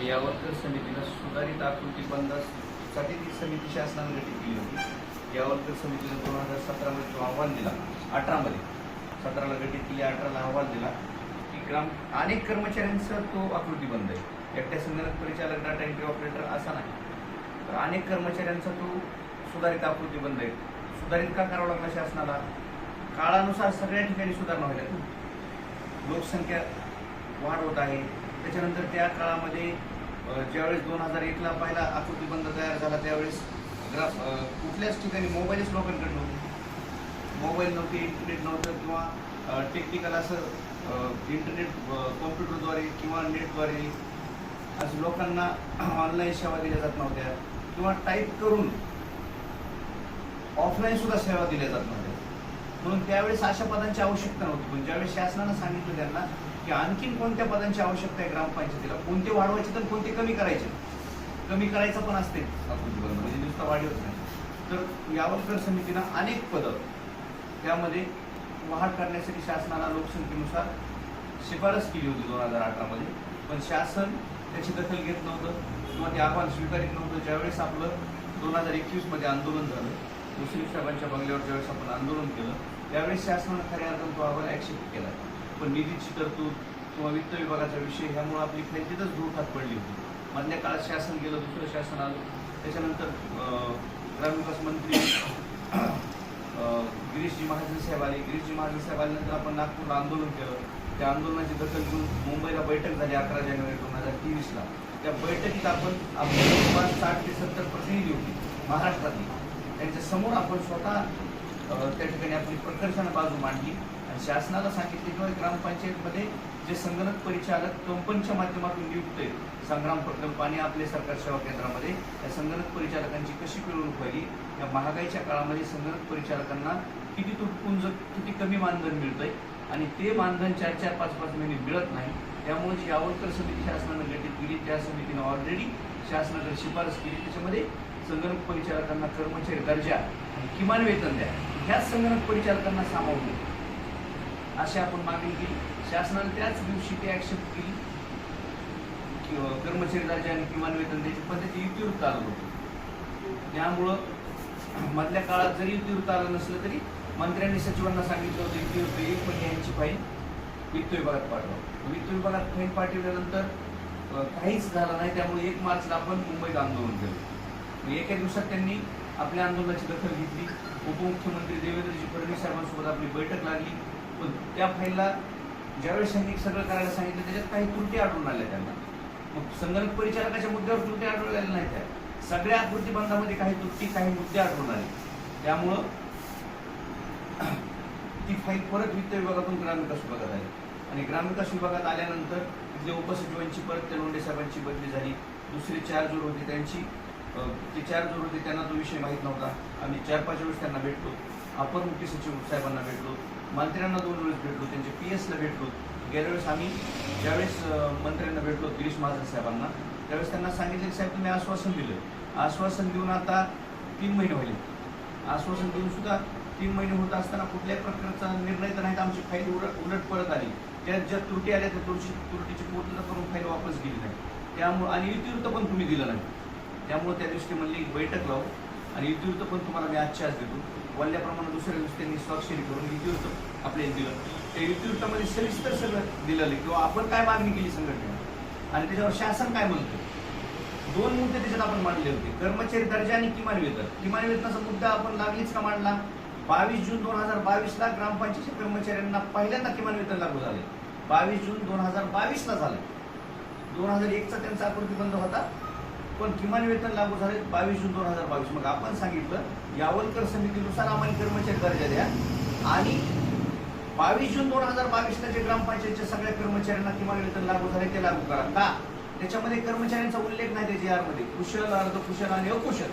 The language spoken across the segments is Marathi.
म्हणजे यावर समितीनं सुधारित आकृती बंदासाठी ती समिती शासनाने गठीत केली होती. या समितीनं दोन हजार सतरामध्ये तो अहवाल दिला अठरामध्ये सतराला गठीत केली अठराला अहवाल दिला की ग्राम अनेक कर्मचाऱ्यांचा तो आकृती बंद आहे. एकट्या संगणक परिचालक डाटा एंट्री ऑपरेटर असा नाही. तर अनेक कर्मचाऱ्यांचा तो सुधारित आकृती बंद आहे. सुधारित का करावं लागला शासनाला? काळानुसार सगळ्या ठिकाणी सुधारणा व्हायला लोकसंख्या वाढ होत आहे. त्याच्यानंतर त्या काळामध्ये ज्यावेळेस दोन हजार एकला पहिला आकृती बंद तयार झाला त्यावेळेस ग्राफ कुठल्याच ठिकाणी मोबाईलच लोकांकडे नव्हते. मोबाईल नव्हते इंटरनेट नव्हतं किंवा टेक्निकल असं इंटरनेट कॉम्प्युटरद्वारे किंवा नेटद्वारे असं लोकांना ऑनलाईन सेवा दिल्या जात नव्हत्या किंवा टाईप करून ऑफलाईन सुद्धा सेवा दिल्या जात नव्हत्या. म्हणून त्यावेळेस अशा पदांची आवश्यकता नव्हती. पण ज्यावेळेस शासनानं सांगितलं त्यांना की आणखीन कोणत्या पदांची आवश्यकता आहे ग्रामपंचायतीला? कोणते वाढवायचे तर कोणते कमी करायचे? कमी करायचं पण असते. म्हणजे नुसतं वाढवत नाही. तर यावरकर समितीनं अनेक पदं त्यामध्ये वाढ करण्यासाठी शासनाला लोकसंख्येनुसार शिफारस केली होती दोन हजार अठरामध्ये पण शासन त्याची दखल घेत नव्हतं किंवा ते आव्हान स्वीकारित नव्हतं. ज्यावेळेस आपलं दोन हजार एकवीसमध्ये आंदोलन झालं मुस्लिम साहेबांच्या बंगल्यावर ज्यावेळेस आपण आंदोलन केलं त्यावेळेस शासनानं खऱ्या अर्थानं तो अहवाल ॲक्सेप्ट केला. पण निधीची तरतूद किंवा वित्त विभागाचा विषय ह्यामुळे आपली खाली तिथंच पडली होती. मधल्या काळात शासन गेलं दुसरं शासन आलं. त्याच्यानंतर ग्रामविकास मंत्री गिरीशजी महाजन साहेब आले. गिरीशजी महाजन साहेब आल्यानंतर आपण नागपूरला आंदोलन केलं. त्या आंदोलनाची दखल घेऊन मुंबईला बैठक झाली अकरा जानेवारी दोन हजार तेवीसला. त्या बैठकीत आपण आपले जवळपास साठ ते सत्तर प्रतिनिधी होती महाराष्ट्रातली. त्यांच्यासमोर आपण स्वतः त्या ठिकाणी आपली प्रकर्षानं बाजू मांडली. शासनाला सांगितले किंवा ग्रामपंचायतमध्ये जे संगणक परिचालक कंपनीच्या माध्यमातून नियुक्त आहेत संग्राम प्रकल्प आणि आपले सरकार सेवा केंद्रामध्ये या संगणक परिचालकांची कशी पिळवणूक व्हावी या महागाईच्या काळामध्ये संगणक परिचालकांना किती तुटपुंज किती कमी मानधन मिळतंय? आणि ते मानधन चार चार पाच पाच महिने मिळत नाही त्यामुळे जी यावलकर समिती शासनानं गठीत केली त्या समितीनं ऑलरेडी शासनाकडे शिफारस केली. त्याच्यामध्ये संगणक परिचालकांना कर्मचारी दर्जा आणि किमान वेतन द्या. ह्याच संगणक परिचालकांना सामावून घ्या. अशी आपण मागणी केली. शासनाने त्याच दिवशी ती ऍक्सेप्ट केली. किंवा कर्मचारी राज्य आणि किमान वेतन द्यायची पद्धती युक्तियुक्त आलं होतं. त्यामुळं मधल्या काळात जरी युक्तियुक्त आलं नसलं तरी मंत्र्यांनी सचिवांना सांगितलं होतं युक्तियुक्त एक पण यांची फाईल वित्त विभागात पाठवा. वित्त विभागात फाईल पाठवल्यानंतर काहीच झालं नाही. त्यामुळे एक मार्चला आपण मुंबईत आंदोलन केलं. एका दिवसात त्यांनी आपल्या आंदोलनाची दखल घेतली. उपमुख्यमंत्री देवेंद्रजी फडणवीस साहेबांसोबत आपली बैठक लागली. पण त्या फाईलला ज्यावेळेस त्यांनी सगळं करायला सांगितलं त्याच्यात काही त्रुटी आढळून आल्या त्यांना. मग संगणक परिचालकाच्या मुद्द्यावर त्रुटी आढळलेल्या नाही त्या. सगळ्या आकृतीबंधामध्ये काही त्रुटी काही मुद्दे आढळून आले. त्यामुळं ती फाईल परत वित्त विभागातून ग्रामविकास विभागात आली. आणि ग्रामविकास विभागात आल्यानंतर तिथल्या उपसचिवांची परत त्या साहेबांची बदली झाली. दुसरे चार जोड होते त्यांची. ते चार जोड होते त्यांना तो विषय माहीत नव्हता. आम्ही चार पाच वेळेस त्यांना भेटलो. अपर मुख्य सचिव साहेबांना भेटलो. मंत्र्यांना दोन वेळेस भेटलो त्यांचे पी एसला भेटलो गेल्या वेळेस आम्ही ज्यावेळेस मंत्र्यांना भेटलो गिरीश महाजन साहेबांना त्यावेळेस त्यांना सांगितलं की साहेब तुम्ही आश्वासन दिलं. आश्वासन देऊन आता तीन महिने व्हायले. आश्वासन देऊन सुद्धा तीन महिने होत असताना कुठल्याही प्रकारचा निर्णय तर नाही आमची फाईल उलट उलट परत आली. त्यात ज्या त्रुटी आल्या त्या त्रुटी त्रुटीची पूर्तता करून फाईल वापस गेली नाही. त्यामुळं आणि युतिवृत्त पण तुम्ही दिलं नाही. त्यामुळे त्या दिवशी म्हणजे एक बैठक लावू. आणि युतिवृत्त पण तुम्हाला मी आजच्या देतो. बोलल्याप्रमाणे दुसऱ्या दिवशी त्यांनी स्वाक्षरी करून युतिवृत्त आपल्याला दिलं. त्या युतिवृत्तामध्ये सविस्तर सगळं दिलेलं किंवा आपण काय मागणी केली संघटनेने आणि त्याच्यावर शासन काय म्हणतो? दोन मुद्दे त्याच्यात आपण मांडले होते. कर्मचारी दर्जा आणि किमान वेतन. किमान वेतनाचा मुद्दा आपण लागलीच का मांडला? बावीस जून दोन हजार बावीसला ग्रामपंचायत कर्मचाऱ्यांना पहिल्यांदा किमान वेतन लागू झाले. बावीस जून दोन हजार बावीसला झालं. दोन हजार एकचा त्यांचा आकृती बंद होता. पण किमान वेतन लागू झाले बावीस जून दोन हजार बावीस. मग आपण सांगितलं यावलकर समितीनुसार आम्हाला कर्मचारी दर्जा द्या. आणि बावीस जून दोन हजार बावीसला जे ग्रामपंचायतच्या सगळ्या कर्मचाऱ्यांना किमान वेतन लागू झाले ते लागू करा. का? त्याच्यामध्ये कर्मचाऱ्यांचा उल्लेख नाही त्याच्या जी कुशल अर्धकुशल आणि अकुशल.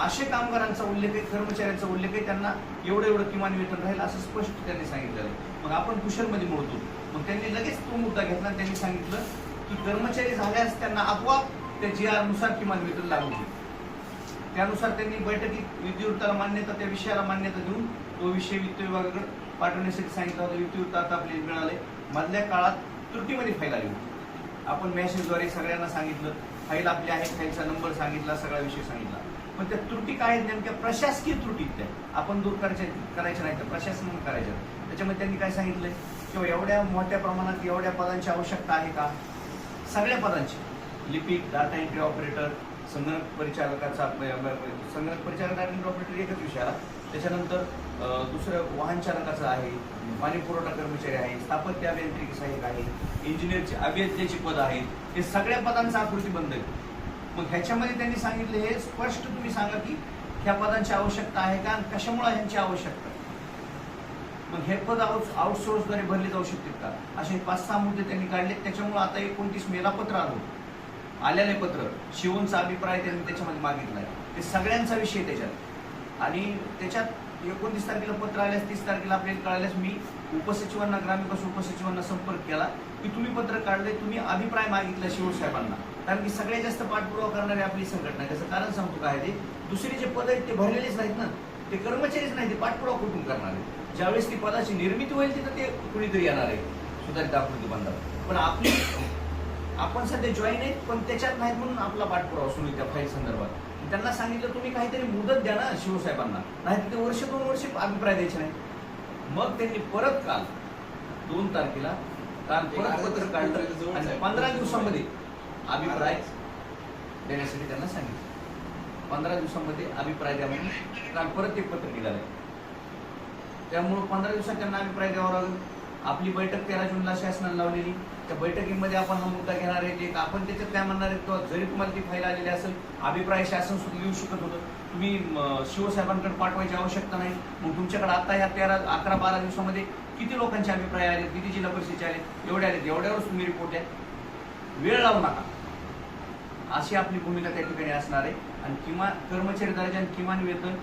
असे कामगारांचा उल्लेख आहे कर्मचाऱ्यांचा उल्लेख आहे त्यांना एवढं एवढं किमान वेतन राहील असं स्पष्ट त्यांनी सांगितलेलं मग आपण कुशलमध्ये मोडतो. मग त्यांनी लगेच तो मुद्दा घेतला त्यांनी सांगितलं की कर्मचारी झाल्यास त्यांना आपोआप त्या जी नुसार किमान वेतन लागू होईल. त्यानुसार त्यांनी बैठकीत विधिवृत्ताला मान्यता त्या विषयाला मान्यता देऊन तो विषय वित्त विभागाकडे पाठवण्यासाठी सांगितलं होतं. विद्युत आता आपले मिळाले मधल्या काळात त्रुटीमध्ये फाईल आली होती. आपण मेसेजद्वारे सगळ्यांना सांगितलं. फाईल आपली आहे फाईलचा नंबर सांगितला सगळा विषय सांगितला. पण त्या त्रुटी काय आहेत नेमक्या? प्रशासकीय त्रुटी त्या. आपण दूर करायच्या करायच्या नाही तर प्रशासन करायच्या त्याच्यामध्ये त्यांनी काय सांगितलंय? किंवा एवढ्या मोठ्या प्रमाणात एवढ्या पदांची आवश्यकता आहे का? सगळ्या पदांची. लिपिक डाटा एंट्री ऑपरेटर संगणक परिचालकाचा संगणक परिचालक डाटा एंट्री ऑपरेटर एकच विषय आला त्याच्यानंतर दुसरं वाहन चालकाचं आहे पाणी पुरवठा कर्मचारी आहे स्थापत्य अभियांत्रिकी सहाय्यक आहे इंजिनियरचे अभियंत्याची पद आहेत. हे सगळ्या पदांचा आकृती बंद आहे मग ह्याच्यामध्ये त्यांनी सांगितले हे स्पष्ट तुम्ही सांगा की ह्या पदांची आवश्यकता आहे का आणि कशामुळे ह्यांची आवश्यकता मग हे पद आउट आउटसोर्सद्वारे भरले जाऊ शकतील का? असे पाच सहा मुद्दे त्यांनी काढले त्याच्यामुळे आता एकोणतीस मेला पत्र आलं. आलेलं आहे पत्र. शिवूनचा अभिप्राय त्यांनी त्याच्यामध्ये मागितलाय. ते सगळ्यांचा विषय त्याच्यात. आणि त्याच्यात एकोणतीस तारखेला पत्र आल्यास तीस तारखेला आपल्याला कळाल्यास मी उपसचिवांना ग्रामविकास उपसचिवांना संपर्क केला की तुम्ही पत्र काढले तुम्ही अभिप्राय मागितला शिवसाहेबांना कारण की सगळ्यात जास्त पाठपुरावा करणारी आपली संघटना त्याचं कारण सांगतो काय ते? दुसरे जे पद आहेत ते भरलेलेच नाहीत ना. ते कर्मचारीच नाही ते पाठपुरावा कुठून करणार आहेत? ज्यावेळेस ती पदाची निर्मिती होईल तिथं ते कुणीतरी येणार आहे. सुधारित आकृती बंधावर पण आपली आपण सध्या जॉईन आहेत पण त्याच्यात नाहीत म्हणून आपला पाठपुरावा सुरू आहे त्या फाईल संदर्भात. त्यांना सांगितलं तुम्ही काहीतरी मुदत द्या ना शिवसाहेबांना. नाही ते वर्ष दोन वर्ष अभिप्राय द्यायचे नाही मग त्यांनी परत काल दोन तारखेला काल परत पत्र काढलं आणि पंधरा दिवसामध्ये अभिप्राय देण्यासाठी त्यांना सांगितलं. पंधरा दिवसामध्ये अभिप्राय द्या म्हणून काल परत एक पत्र निघालंय. त्यामुळं पंधरा दिवसात त्यांना अभिप्राय द्यावा लागेल. आपली बैठक तेरा जूनला शासनानं लावलेली. त्या बैठकीमध्ये आपण हा मुद्दा घेणार आहे एक आपण त्याच्यात काय म्हणणार आहे किंवा जरी तुम्हाला ती फाईल आलेली असेल अभिप्राय शासन सुद्धा लिहू शकत होतं. तुम्ही शिवसाहेबांकडे पाठवायची आवश्यकता नाही. मग तुमच्याकडे आता ह्या तेरा अकरा बारा दिवसामध्ये किती लोकांचे अभिप्राय आले किती जिल्हा परिषदेचे आले एवढे आले एवढ्यावरच तुम्ही रिपोर्ट द्या. वेळ लावू नका. अशी आपली भूमिका त्या ठिकाणी असणार आहे. आणि किमान कर्मचारी दर्जा आणि किमान वेतन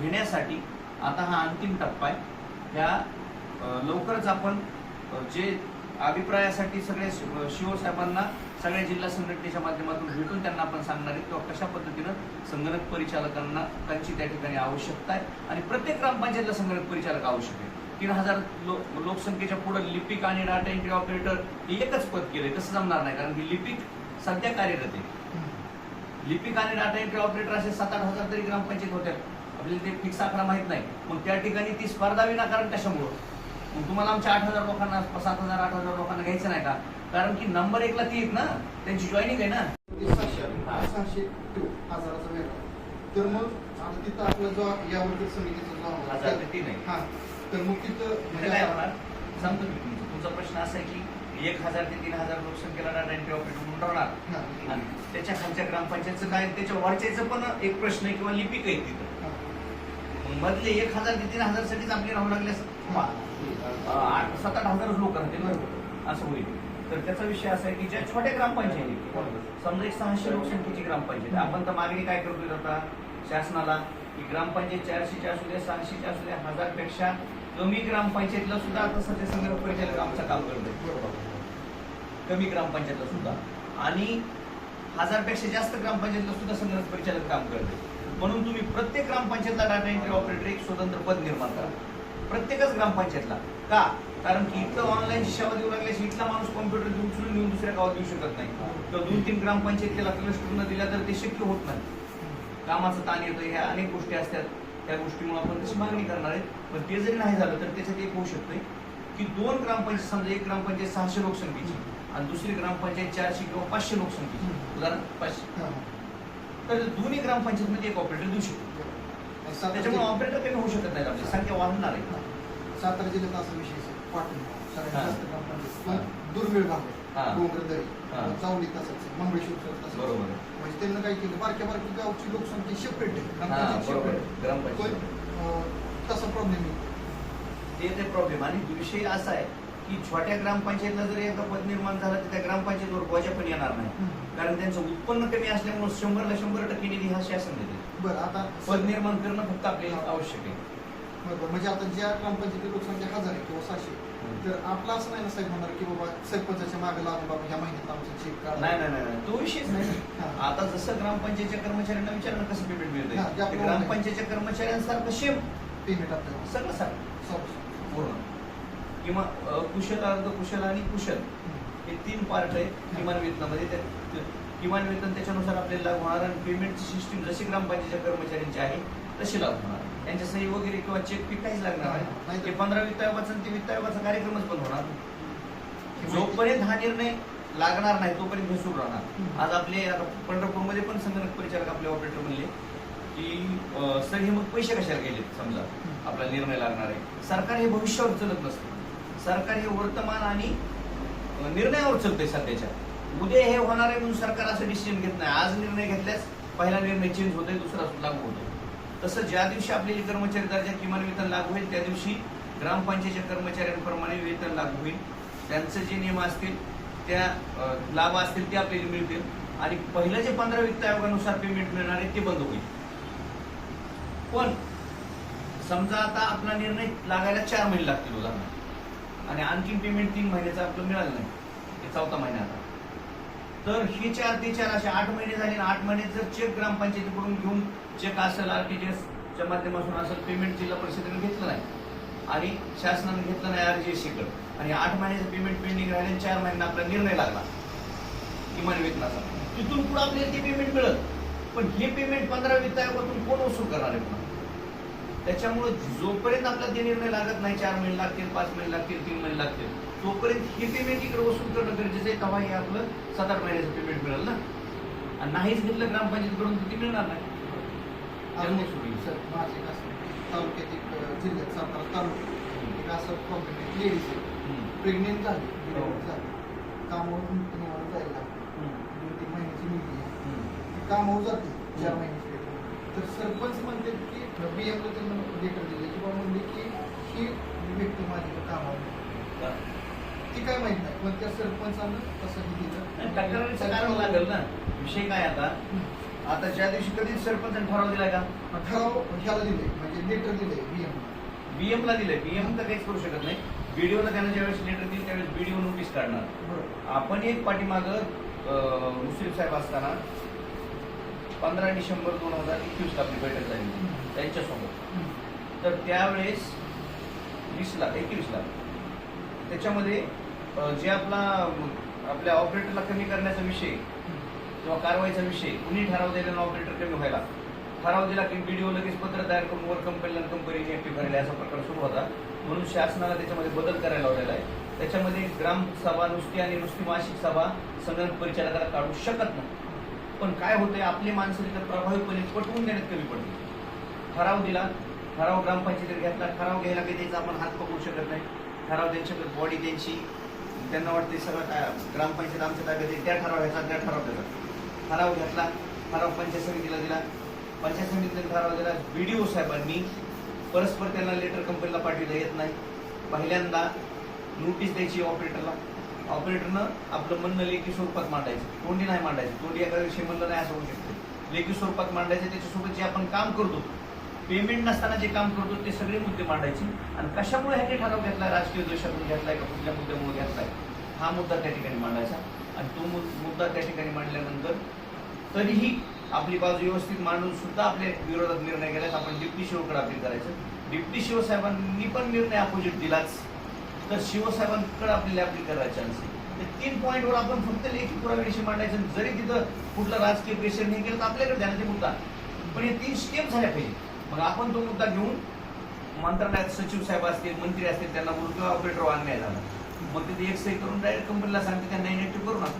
घेण्यासाठी आता हा अंतिम टप्पा आहे. ह्या लवकरच आपण जे अभिप्रायासाठी सगळे शिवसाहेबांना सगळ्या जिल्हा संघटनेच्या माध्यमातून भेटून त्यांना आपण सांगणार आहे किंवा कशा पद्धतीनं संगणक परिचालकांना त्यांची त्या ठिकाणी आवश्यकता आहे आणि प्रत्येक ग्रामपंचायतला संगणक परिचालक आवश्यक आहे. तीन हजार लो लोकसंख्येच्या पुढे लिपिक आणि डाटा एंट्री ऑपरेटर हे एकच पद केलंय तसं जमणार नाही कारण की लिपिक सध्या कार्यरत आहे. लिपिक आणि डाटा एंट्री ऑपरेटर असे सात आठ हजार तरी ग्रामपंचायत होत्या. आपल्याला ते फिक्स आकडा माहीत नाही. मग त्या ठिकाणी ती स्पर्धा विनाकारण कशामुळं? मग तुम्हाला आमच्या आठ हजार लोकांना सात हजार आठ हजार लोकांना घ्यायचं नाही का? कारण की नंबर एकला ती आहेत ना त्यांची जॉईनिंग आहे ना. सहाशे ठेवू हजाराचा वेगळा तर मग तिथं आपला जो यावरती समितीचा जो हजार ते तीन आहे हा. तर मग तिथं म्हणजे काय होणार सांगतो मी तुमचा तुमचा प्रश्न असा आहे की एक हजार ते तीन हजार लोकसंख्येला डाटा एंट्री ऑपरेटर म्हणून राहणार. आणि त्याच्या खालच्या ग्रामपंचायतचं काय त्याच्या वरच्याचं पण एक प्रश्न आहे किंवा लिपिक आहे तिथं. मधले एक हजार ते तीन हजार साठीच आपले राहू लागले असं. पा- अं, आठ सात आठ हजारच लोक राहतील बरोबर असं होईल. तर त्याचा विषय असा आहे की ज्या छोट्या ग्रामपंचायती समजा एक सहाशे लोकसंख्येची ग्रामपंचायत आपण तर मागणी काय करतोय आता शासनाला? की ग्रामपंचायत चारशेची असू दे सहाशेची असू दे हजारपेक्षा कमी ग्रामपंचायतीला सुद्धा आता सध्या संग्रह परिचालक आमचं काम करतोय. बरोबर. कमी ग्रामपंचायतला सुद्धा. आणि हजारपेक्षा जास्त ग्रामपंचायतला सुद्धा संग्रह परिचालक काम करते म्हणून तुम्ही प्रत्येक ग्रामपंचायतला डाटा एंट्री ऑपरेटर एक स्वतंत्र पद निर्माण करा. प्रत्येकच ग्रामपंचायतला. का? कारण की इथं ऑनलाईनची सेवा देऊ लागल्याशी इथला माणूस कॉम्प्युटर उचलून नेऊन दुसऱ्या गावात देऊ शकत नाही. किंवा दोन तीन ग्रामपंचायतीला क्लस्टर न दिला तर ते शक्य होत नाही. कामाचं ताण येतं ह्या अनेक गोष्टी असतात. त्या गोष्टीमुळे आपण तशी मागणी करणार आहे पण ते जरी नाही झालं तर त्याच्यात एक होऊ शकतंय की दोन ग्रामपंचायत समजा एक ग्रामपंचायत सहाशे लोकसंख्येची आणि दुसरी ग्रामपंचायत चारशे किंवा पाचशे लोकसंख्येची. उदाहरण पाचशे. तर दोन्ही ग्रामपंचायतमध्ये एक ऑपरेटर देऊ शकतो. त्याच्यामुळे ऑपरेटर कमी होऊ शकत नाही आपली. संख्या वाढणार आहे. सातारा जिल्ह्यात असा विषय आहे, पाटण सगळ्यात. जास्त ग्रामपंचायत पण दुर्मिळ भाग हा. आहे डोंगरदरी हा. चावली तसंच आहे, महाबळेश्वर तसंच आहे. बरोबर आहे. म्हणजे त्यांना काय केलं बारक्या बारकी गावची लोकसंख्या सेपरेट आहे हा ग्रामपंचायत बरोबर separate आहे. आहे. ग्रामपंचायत पण अं, तसा प्रॉब्लेम ते ते प्रॉब्लेम आणि विषय असा आहे की छोट्या ग्रामपंचायतला जरी एकदा पद निर्माण झालं तर त्या ग्रामपंचायतीवर बोजा पण येणार नाही कारण त्यांचं उत्पन्न कमी असल्यामुळे शंभरला शंभर टक्के निधी हा शासन देते बरं आता पद निर्माण करणं फक्त आपल्याला आवश्यक आहे बरोबर. म्हणजे आता ज्या ग्रामपंचायती लोकसंख्या हजार आहे किंवा सहाशे तर आपलं असं नाही ना साहेब म्हणणार की बाबा सरपंचाच्या मागे लागून बाबा ह्या महिन्यात आमचं चेक काढा. नाही नाही नाही. तो विषयच नाही. हा. आता जसं ग्रामपंचायतच्या कर्मचाऱ्यांना विचारणं कसं पेमेंट हा, ते मिळतं ग्रामपंचायतच्या कर्मचाऱ्यांसारखं सेम पेमेंट आपल्याला. सगळं सारखं. सॉरी. पूर्ण. किंवा अ, कुशल अर्ध कुशल आणि कुशल. हे तीन पार्ट आहे किमान वेतनामध्ये. त्या त्या- किमान वेतन त्याच्यानुसार आपल्याला लागू होणार आणि पेमेंटची सिस्टीम जशी ग्रामपंचायतीच्या कर्मचाऱ्यांची आहे तशी लागू होणार त्यांच्या सही वगैरे किंवा चेक पीक काहीच लागणार नाही. नाही ते पंधरा वित्त आयोगाचा ते वित्त आयोगाचा कार्यक्रमच बंद होणार. जोपर्यंत हा निर्णय लागणार नाही तोपर्यंत हे सुरू राहणार आज आपले आता पंढरपूरमध्ये पण संगणक परिचारक आपले ऑपरेटर म्हणले की सर हे मग पैसे कशाला गेले समजा? आपला निर्णय लागणार आहे. सरकार हे भविष्यावर चलत नसतं. सरकार हे वर्तमान आणि निर्णयावर चलतंय सध्याच्या. उद्या हे होणार आहे म्हणून सरकार असं डिसिजन घेत नाही. आज निर्णय घेतल्यास पहिला निर्णय चेंज होतोय दुसरा लागू होतो तसं ज्या दिवशी आपले कर्मचारी दर्जा किमान वेतन लागू होईल त्या दिवशी ग्रामपंचायतीच्या कर्मचाऱ्यांप्रमाणे वेतन लागू होईल. त्यांचे जे नियम असतील त्या लाभ असतील ते आपल्याला मिळतील. आणि पहिलं जे पंधरा वित्त आयोगानुसार पेमेंट मिळणार आहे ते बंद होईल. पण समजा आता आपला निर्णय लागायला चार महिने लागतील उदाहरणार्थ. आणि आणखीन पेमेंट तीन महिन्याचं आपलं मिळालं नाही. हे चौथा महिना आता. तर ही चार ते चार असे आठ महिने झाले आणि आठ महिने जर चेक ग्रामपंचायतीकडून घेऊन चेक असेल आरटीजीएस च्या माध्यमातून असेल पेमेंट जिल्हा परिषदेने घेतलं नाही आणि शासनाने घेतलं नाही आरजीएसकडे. आणि आठ महिन्याचं पेमेंट पेंडिंग राहिले चार महिन्यांना आपला निर्णय लागला. किमान वेतनाचा. तिथून पुढे आपल्याला ते पेमेंट मिळत. पण हे पेमेंट पंधरा वित्त आयोगातून कोण वसूल करणार आहे पुन्हा? त्याच्यामुळे जोपर्यंत आपल्याला ते निर्णय लागत नाही चार महिने लागतील पाच महिने लागतील तीन महिने लागतील तोपर्यंत हे पेमेंट इकडे वसूल करणं गरजेचं आहे. तेव्हा हे आपलं सात आठ महिन्याचं पेमेंट मिळेल ना? आणि नाहीच घेतलं ग्रामपंचायतीकडून तर ते मिळणार नाही. अजून त्यामुळे एक सुरू सर माझं एक असं तालुक्यात एक अं, जिल्ह्यात सातारा तालुक्यात एक असं कॉम्प्लिमेंट लेडीज आहे. हम्म. प्रेग्नेंट झाली हो. झाली. कामावर कंपनीवर जायला. दोन तीन महिन्याची मुलगी आहे. कामावर जाते. चार महिन्याची तर सरपंच म्हणते की बीएमला त्यांना लेटर दिले किंवा म्हणले की ही व्यक्ती माझी कामावर. ती काय माहीत नाही पण त्या सरपंचानं तसं आणि तक्रारीचं कारण लागेल ना. विषय काय आता? आता ज्या दिवशी कधीच सरपंचाने ठराव दिलाय का? दिलं ठराव ह्याला दिले म्हणजे लेटर दिले बीएम बीएम ला. दिलंय. बीएम तर काहीच करू शकत नाही. बीडीओला त्यांना ज्यावेळेस लेटर दिली त्यावेळेस बीडीओ नोटीस काढणार. आपण एक पाठीमाग मुश्रीफ साहेब असताना पंधरा डिसेंबर दोन हजार एकवीस आपली बैठक झाली त्यांच्यासोबत तर त्यावेळेस वीसला एकवीसला त्याच्यामध्ये जे आपला आपल्या ऑपरेटरला कमी करण्याचा विषय किंवा कारवाईचा विषय कुणी ठराव दिलेला ऑपरेटर कमी व्हायला? ठराव दिला की व्हिडिओ लगेच पत्र तयार करून वर कंपनीला कंपनीने ऍक्टिव्ह भरले असा प्रकार सुरू होता. म्हणून शासनाला त्याच्यामध्ये बदल करायला लावलेला आहे. त्याच्यामध्ये ग्रामसभा नुसती आणि नुसती मासिक सभा संगणक परिचालकाला काढू शकत नाही. पण काय होतंय आपली माणसं तिथं प्रभावीपणे पटवून देण्यात कमी पडते ठराव दिला. ठराव ग्रामपंचायतीत घेतला. ठराव घ्यायला काही त्यांचा आपण हात पकडू शकत नाही. ठराव त्यांच्याकडे बॉडी त्यांची. त्यांना वाटते सगळं काय ग्रामपंचायत आमच्या ताब्यात त्या ठराव घ्यायचा त्या ठराव द्यायचा ठराव घेतला. ठराव पंचायत समितीला दिला. पंचायत समितीने ठराव दिला. बी डी ओ साहेबांनी परस्पर त्यांना लेटर कंपनीला पाठविला. येत नाही. पहिल्यांदा नोटीस द्यायची ऑपरेटरला ऑपरेटरनं आपलं म्हणणं लेखी स्वरूपात मांडायचं. तोंडी नाही मांडायचं. तोंडी एका विषयी म्हणलं नाही असं होऊ शकतं. लेखी स्वरूपात मांडायचं त्याच्यासोबत जे आपण काम करतो पेमेंट नसताना जे काम करतो ते सगळे मुद्दे मांडायचे. आणि कशामुळे ह्याने ठराव घेतला राजकीय द्वेषातून घेतलाय का कुठल्या मुद्द्यामुळे घेतलाय? हा मुद्दा त्या ठिकाणी मांडायचा. आणि तो मुद्दा त्या ठिकाणी मांडल्यानंतर तरीही आपली बाजू व्यवस्थित मांडून सुद्धा आपल्या विरोधात निर्णय केल्यास आपण डिप्टी शिवकडे अपील करायचं. डिप्टी शिवसाहेबांनी पण निर्णय अपोजिट दिलाच. तर शिवसाहेबांकडे आपल्याला अपील करायला चान्स आहे. तीन पॉईंटवर आपण फक्त लेखी पुराव्याशी मांडायचं जरी तिथं कुठलं राजकीय प्रेशर नाही केलं तर आपल्याकडे द्या ते मुद्दा. पण हे तीन स्टेप झाल्या पाहिजे. मग आपण तो मुद्दा घेऊन मंत्रालयात सचिव साहेब असतील मंत्री असतील त्यांना बोलून किंवा ऑपरेटर अन्याय झाला. मग तिथे एक सही करून डायरेक्ट कंपनीला सांगते त्यांना इनेक्टिव्ह करू नका.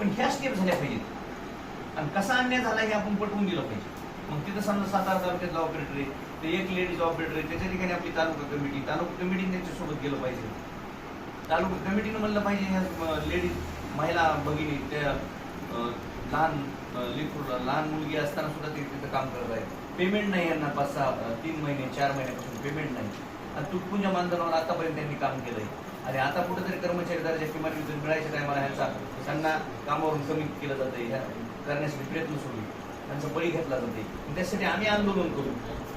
पण ह्या स्टेप झाल्या पाहिजेत. आणि कसा अन्याय झाला हे आपण पटवून दिलं पाहिजे. मग तिथं समजा सातारा तालुक्यातला ऑपरेटर आहे. ते एक लेडीज ऑपरेटर आहे त्याच्या ठिकाणी आपली तालुका कमिटी तालुका कमिटीने त्यांच्यासोबत गेलं पाहिजे. तालुका कमिटीनं म्हणलं पाहिजे ह्या लेडीज महिला भगिनी त्या लहान अं, लेकरूला लहान मुलगी असताना सुद्धा ते तिथं काम करत आहे पेमेंट नाही यांना पाच सहा तीन महिने चार महिन्यापासून पेमेंट नाही. आणि तुटपुंजा मानधनावर आतापर्यंत त्यांनी काम केलंय. आणि आता कुठेतरी कर्मचारी दर्जा किमान वेतन मिळायच्या टायमाला ह्याचा त्यांना कामावरून कमी केलं जातं ह्या करण्यासाठी प्रयत्न सुरू आहे. त्यांचा बळी घेतला जाते त्यासाठी आम्ही आंदोलन करू.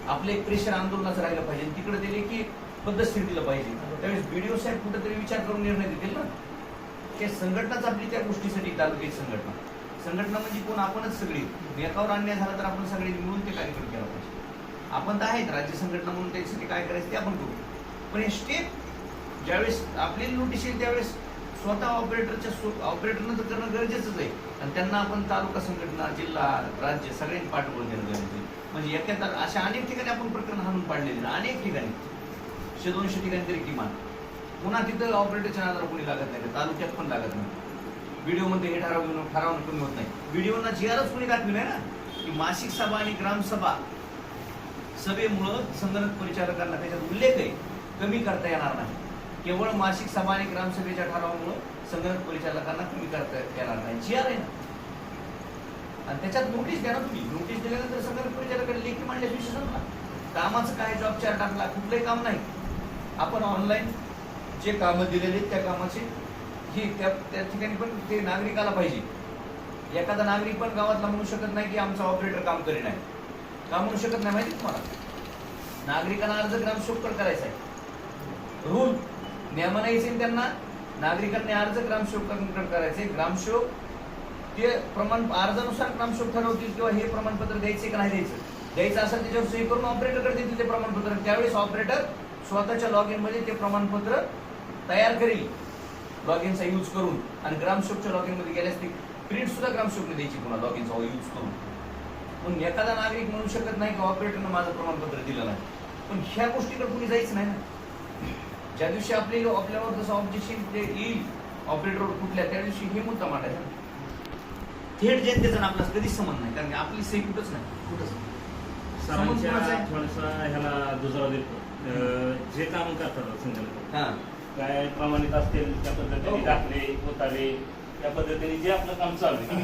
आपलं एक प्रेशर आंदोलनाचं राहिलं पाहिजे. तिकडे दिले की पद्धतशीर दिलं पाहिजे त्यावेळेस बीडीओ साहेब कुठेतरी विचार करून निर्णय देतील ना? त्या संघटनाच आपली त्या गोष्टीसाठी तालुक्याची संघटना. संघटना म्हणजे कोण? आपणच सगळी. एकावर अन्याय झाला तर आपण सगळे मिळून ते कार्यक्रम केला पाहिजे. आपण तर आहेत. राज्य संघटना म्हणून त्याच्यासाठी काय करायचं ते आपण करू. पण हे स्टेप ज्यावेळेस आपली नोटीस येईल त्यावेळेस स्वतः ऑपरेटरच्या ऑपरेटरनं तर करणं गरजेचंच आहे. आणि त्यांना आपण तालुका संघटना जिल्हा राज्य सगळ्यांनी पाठबळ देणं गरजेचं आहे. म्हणजे एका अशा अनेक ठिकाणी आपण प्रकरण हाणून पाडलेले ना अनेक ठिकाणी. शे दोनशे ठिकाणी तरी किमान. पुन्हा तिथं ऑपरेटरच्या नादाला कोणी लागत नाही तालुक्यात पण लागत नाही. व्हिडिओमध्ये हे ठराव घेऊन ठराव कमी होत नाही. व्हिडिओना जी आरच कोणी दाखवली नाही ना? की मासिक सभा आणि ग्रामसभा सभेमुळं संगणक परिचारकांना त्याच्यात उल्लेख आहे. कमी करता येणार नाही. केवळ मासिक सभा आणि ग्रामसभेच्या ठरावामुळं संगणक परिचालकांना कमी करता येणार नाही. जी आर आहे ना. आणि त्याच्यात नोटीस द्या ना तुम्ही. नोटीस दिल्यानंतर संगणक परिचालकांनी लेखी मांडल्या विषय संपला. कामाचं काय जॉब चार टाकला कुठलंही काम नाही. आपण ऑनलाईन जे कामं दिलेले आहेत त्या कामाचे ही त्या त्या ठिकाणी पण ते नागरिकाला पाहिजे. एखादा नागरिक पण गावातला म्हणू शकत नाही की आमचा ऑपरेटर काम करी नाही. का म्हणू शकत नाही माहिती तुम्हाला? नागरिकांना अर्ज ग्रामसेवककडे करायचा आहे. रूल नियमानं त्यांना. नागरिकांनी अर्ज ग्रामसेवकांकडे करायचे. ग्रामसेवक ते प्रमाण अर्जानुसार ग्रामसेवक ठरवतील किंवा हे प्रमाणपत्र द्यायचे का नाही द्यायचं. द्यायचं असेल त्याच्यावर सही करून ऑपरेटरकडे देतील ते प्रमाणपत्र. त्यावेळेस ऑपरेटर स्वतःच्या लॉगमध्ये ते प्रमाणपत्र तयार करेल. लॉग इनचा यूज करून. आणि ग्रामसेवकच्या लॉगमध्ये गेल्यास ती प्रिंट सुद्धा ग्रामसेवकने द्यायची पुन्हा लॉग इनचा यूज करून. पण एखादा नागरिक म्हणू शकत नाही की ऑपरेटरनं माझं प्रमाणपत्र दिलं नाही. पण ह्या गोष्टीकडे कुणी जायचं नाही ना. ज्या दिवशी आपली आपल्यावर जसं ऑब्जेक्शन ते येईल ऑपरेटरवर कुठल्या त्या दिवशी हे मुद्दा मांडायचा. थेट जनतेचा ना आपला कधीच संबंध नाही कारण की आपली सही कुठंच नाही कुठंच समज कोणाचा सरांच्या आहे? थोडसा ह्याला दुजोरा देतो अं, जे काम करतात संगणक हा काय प्रमाणित असतील त्या हो. पद्धतीने दाखले उतारे त्या पद्धतीने जे आपलं काम चालू आहे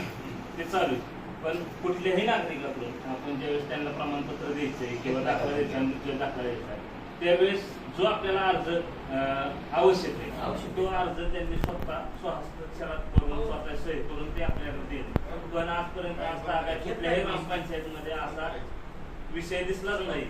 ते चालू आहे पण कुठल्याही नागरिकाकडून आपण ज्यावेळेस त्यांना प्रमाणपत्र द्यायचंय किंवा दाखला द्यायचा मृत्यू दाखला द्यायचा आहे, त्यावेळेस जो आपल्याला अर्ज आवश्यक आहे. तो अर्ज त्यांनी स्वतः स्वहस्ताक्षरात करून स्वतः सही करून ते आपल्याला देईल पण आजपर्यंत आज तागायत कुठल्याही ग्रामपंचायतीमध्ये असा विषय दिसलाच नाही.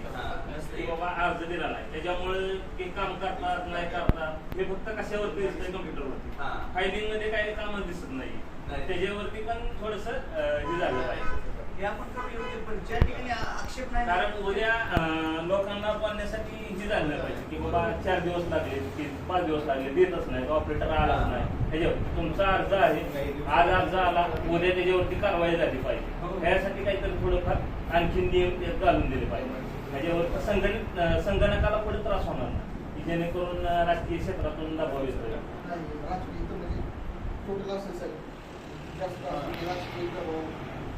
की बाबा अर्ज दिला नाही त्याच्यामुळे ते काम करतात नाही करतात हे फक्त कशावरती दिसतंय कम्प्युटरवरती. फायलिंगमध्ये काही कामच दिसत नाही नाही. त्याच्यावरती पण थोडस हे झालं पाहिजे हे आपण करू योग्य पण ज्या ठिकाणी आक्षेप नाही. कारण उद्या लोकांना बोलण्यासाठी हे झालं पाहिजे की बाबा चार दिवस लागले की पाच दिवस लागले देतच नाही ऑपरेटर आलाच नाही. त्याच्यावर तुमचा अर्ज आहे आज अर्ज आला उद्या त्याच्यावरती कारवाई झाली हो. पाहिजे यासाठी काहीतरी थोडंफार आणखी नियम घालून दिले पाहिजे. त्याच्यावर संगणित अं, संगणकाला पुढे त्रास होणार नाही. की जेणेकरून राजकीय क्षेत्रातून दबाव येतोय.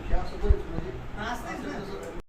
全是这个是